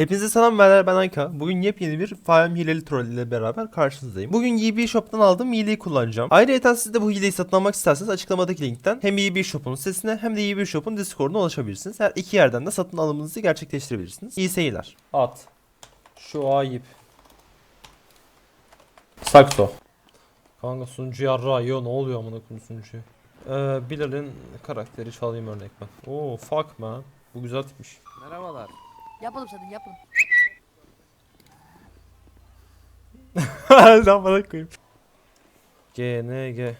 Hepinize selam ben ben Ayka. Bugün yepyeni bir Fahim hileli troll ile beraber karşınızdayım. Bugün YB Shop'tan aldığım hileyi kullanacağım. Ayrıca siz de bu hileyi satın almak isterseniz açıklamadaki linkten hem YB Shop'un sitesine hem de YB Shop'un Discord'una ulaşabilirsiniz. Her iki yerden de satın alımınızı gerçekleştirebilirsiniz. İyi seyirler. At. Şu ayıp. Sakso. Kanka sunucu yarra yo ne oluyor amına koyayım sunucuya. Ee, Bilal'in karakteri çalayım örnek ben. Oo fuck man. Bu güzel tipmiş. Merhabalar. Yapalım zaten yapalım. Lan bana koyayım. G N G.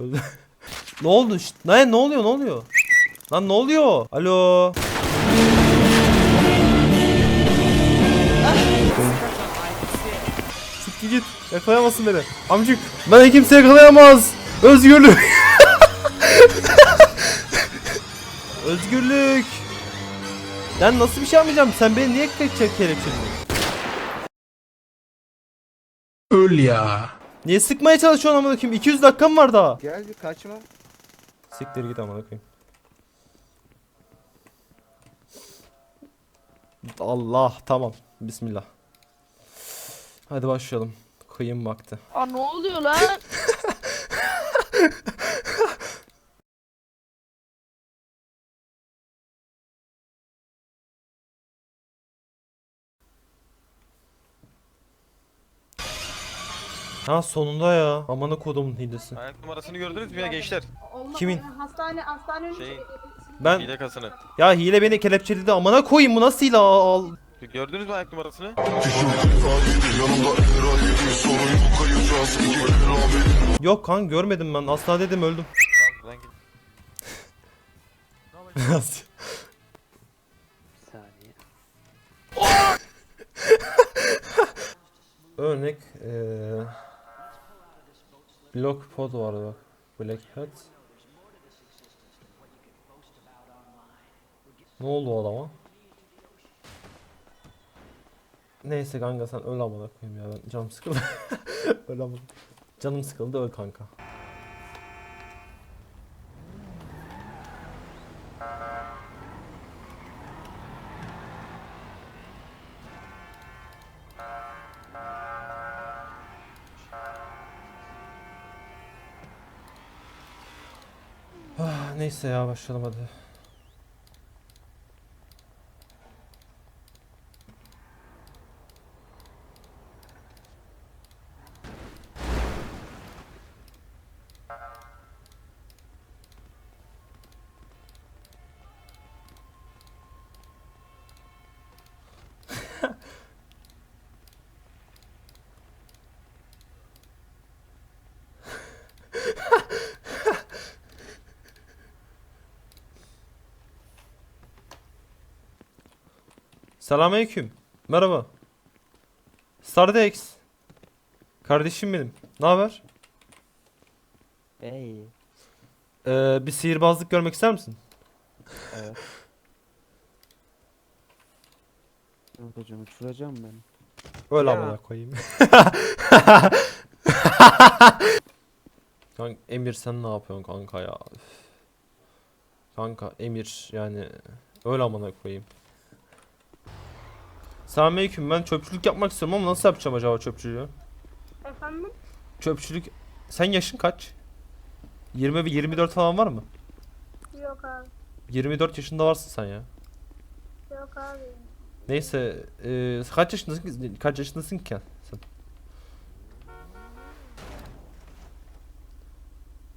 Ne oldu? Şşt, Ne ne oluyor? Ne oluyor? Lan ne oluyor? Alo. Siktir git. Yakalayamazsın beni. Amcık. Beni kimse yakalayamaz. Özgürlük. Özgürlük. Ben nasıl bir şey yapmayacağım? Sen beni niye kelepçe kelepçeledin? Öl ya. Niye sıkmaya çalışıyorsun amına koyayım? 200 dakikam var daha. Gel bir kaçma. Siktir git amına koyayım. Allah tamam. Bismillah. Hadi başlayalım. Kıyım vakti. Aa ne oluyor lan? Ha sonunda ya. Amına kodumun hilesi. Ayak numarasını gördünüz mü ya gençler? Kimin? Hastane, hastane Şey, Ben hile kasını. ya hile beni kelepçeledi. Amına koyayım bu nasıl hile? Al. Gördünüz mü ayak numarasını? Yok kan görmedim ben. Asla dedim öldüm. Tamam buradan git. Örnek eee Block pod var bak. Black Hat. Ne oldu o adama? Neyse kanka sen öl amına koyayım ya ben canım sıkıldı. öl amına. Canım sıkıldı öl kanka. Neyse ya başlayalım hadi. Selamünaleyküm. Merhaba. Stardex. Kardeşim benim. Ne haber? Hey. Ee, bir sihirbazlık görmek ister misin? Evet. Yok hocam uçuracağım ben. Öyle amına koyayım. Kanka Emir sen ne yapıyorsun kanka ya? Üf. Kanka Emir yani öyle amına koyayım. Selamünaleyküm ben çöpçülük yapmak istiyorum ama nasıl yapacağım acaba çöpçülüğü? Efendim? Çöpçülük sen yaşın kaç? 20 bir 24 falan var mı? Yok abi. 24 yaşında varsın sen ya. Yok abi. Neyse eee, kaç yaşındasın kaç yaşındasın ki sen?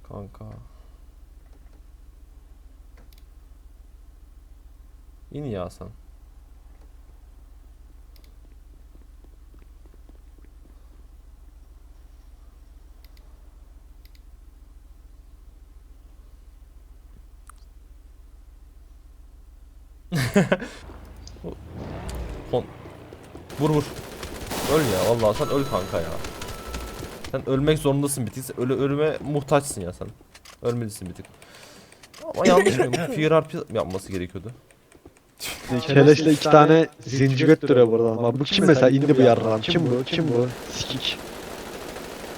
Kanka. İn ya sen. Kon vur vur. Öl ya vallahi sen öl kanka ya. Sen ölmek zorundasın bir tık. Ölü ölüme muhtaçsın ya sen. Ölmelisin bir tık. Ama yanlış mıyım? Fear RP yapması gerekiyordu. Keleşle iki tane zinci götürüyor burada. Ama bu kim mesela indi bu yarram? Kim bu? Kim bu? Sikik.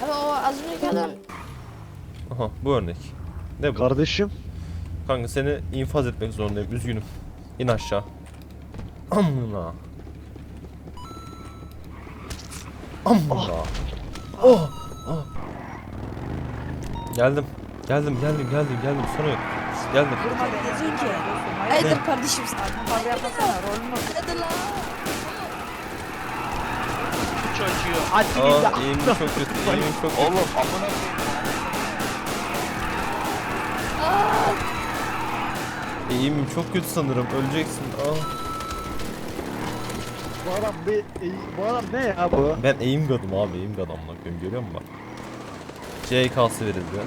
Abi o az önceki adam Aha bu örnek. Ne bu? Kardeşim Kanka seni infaz etmek zorundayım. Üzgünüm. İn aşağı. Amına. Amına. Oh. oh. Geldim. Geldim, geldim, geldim, geldim. Sonra yok. Geldim. Hayırdır kardeşim sen? Abi yapmasana rolünü Hadi lan. çocuğu. Hadi Aa, eğimim çok kötü, eğimim çok kötü. Oğlum amına Eğimim çok kötü sanırım. Öleceksin. Aa. Bu adam bir bu adam ne ya bu? Ben eğim gadım abi, eğim gadım amına koyayım. Görüyor musun bak? CK'sı verildi.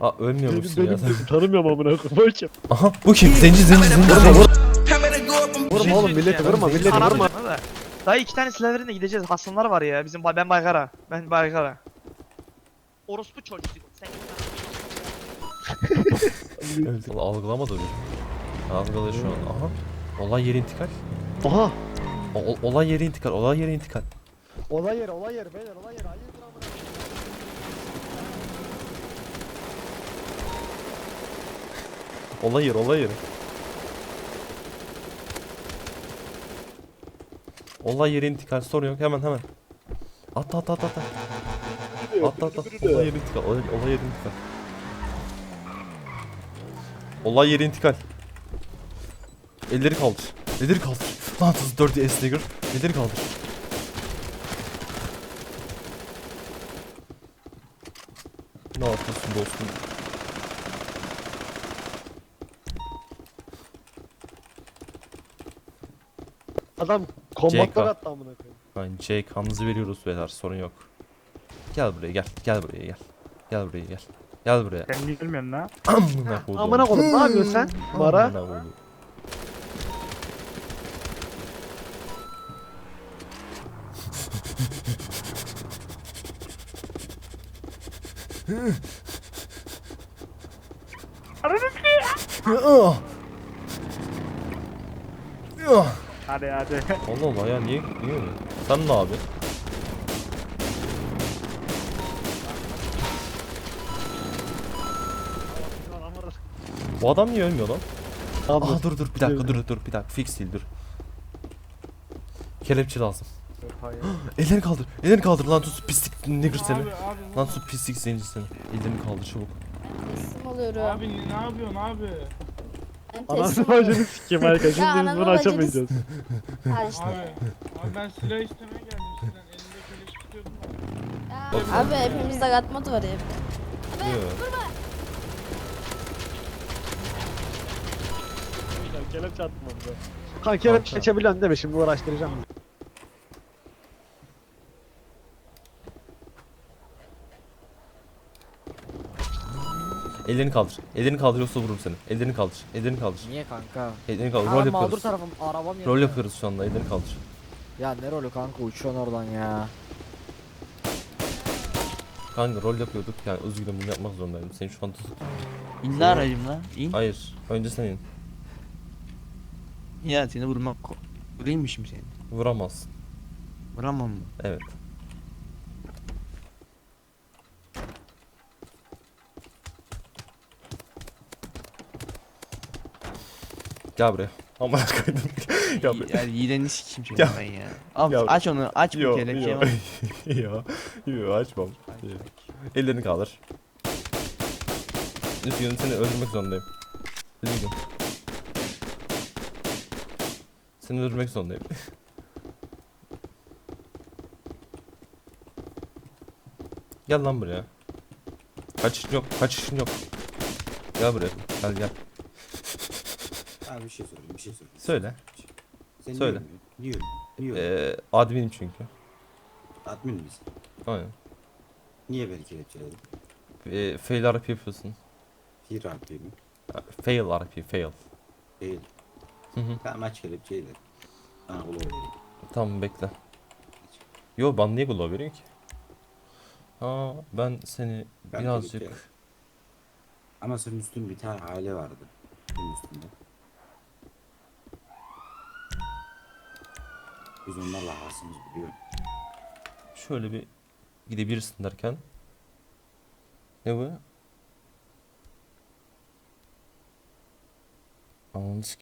Aa ölmüyor Benim, musun ya benim tanımıyorum amına koyayım. Aha bu kim? Zenci zenci zenci. Vurma oğlum milleti vurma milleti vurma. canına da. Dayı iki tane silah verin de gideceğiz. Hasanlar var ya. Bizim ben Baykara. Ben Baykara. Orospu çocuğu. Sen Öldü. Algılamadı bir. Algıladı şu an. Aha. Olay yeri intikal. Aha. O- o- olay yeri intikal. Olay yeri intikal. Olay yeri olay yeri beyler olay yeri hayırdır amına. Olay yeri, olay yeri. Olay yeri intikal. Sorun yok. Hemen hemen. Atla atla atla atla. Atla atla. Olay yeri intikal. Olay, olay yeri intikal. Olay yeri intikal. Elleri kaldır. Elleri kaldır. Lan tuz 4 S nigger. Elleri kaldır. Ne yapıyorsun dostum? Adam kombatlar attı amına koyayım. Aynen Jake kanınızı veriyoruz beyler sorun yok. Gel buraya gel. Gel buraya gel. Gel buraya gel. Gel buraya. Sen bilmiyorsun lan. Amına koydum. Amına koyayım ne yapıyorsun sen? Mara. Amına koydum. Ah! Ah! Hadi hadi. Allah Allah ya niye niye öyle? Sen ne abi? Bu adam niye ölmüyor lan? Abi. Aa dur dur bir dakika dur dur bir dakika fix değil dur. Kelepçe lazım. Ellerini kaldır. Ellerini kaldır lan tut pislik nigger seni. Lan tut pislik zenci seni. Ellerini kaldır çabuk. Teslim oluyorum. Abi ne yapıyorsun abi? Anasını bacını sikeyim. Ya Şimdi biz bunu açamayacağız. Abi, abi ben silah istemeye geldim sizden. Elimde keleş tutuyordum da. Ya, Abi hepimizde gatmat var ya. Diyor. Kelepçe attım onu. Kanka kelepçe açabiliyorsun değil mi? Şimdi uğraştıracağım. Ellerini kaldır. Ellerini kaldır yoksa vururum seni. Ellerini kaldır. Ellerini kaldır. Niye kanka? Ellerini kaldır. Aa, Rol mağdur yapıyoruz. tarafım arabam yanıyor. Rol yapıyoruz şu anda. Ellerini kaldır. Ya ne rolü kanka uçuyorsun oradan ya. Kanka rol yapıyorduk. Yani üzgünüm bunu yapmak zorundaydım. Seni şu an tutup. İn lan aracımla. İn. Hayır. Önce sen in. Ya seni vurmak Vuraymışım seni. Vuramazsın. Vuramam mı? Evet. Gel buraya. Aman koydum. Gel buraya. Yani yiğideni sikeyim Ya. ben ya. Al Ya. aç onu aç bu Yo, kelepçeyi. yo. Yo, yo açmam. Yo. Ellerini kaldır. Üzgünüm seni öldürmek zorundayım. Üzgünüm. Seni öldürmek zorundayım. gel lan buraya. Kaçışın yok, kaçışın yok. Gel buraya. Gel gel. Abi bir şey sorayım, bir şey sorayım. Söyle. Sen söyle. Niye ölmüyorsun? Niye ölmüyorsun? Ee, adminim çünkü. Admin misin? Aynen. Niye beni kelepçeledin? Ee, fail RP yapıyorsun. Fir RP mi? Fail RP, fail. Değil. Hı hı. Tamam aç kelepçeyi de. Bana. Tamam bekle. Yo ben niye glow veriyorsun ki? Aa ben seni Ben birazcık kelepçe- Ama senin üstün bir tane aile vardı. Senin üstünde. Biz onlarla hasımız biliyorum. şöyle bir gidebilirsin derken. Ne bu? Ananı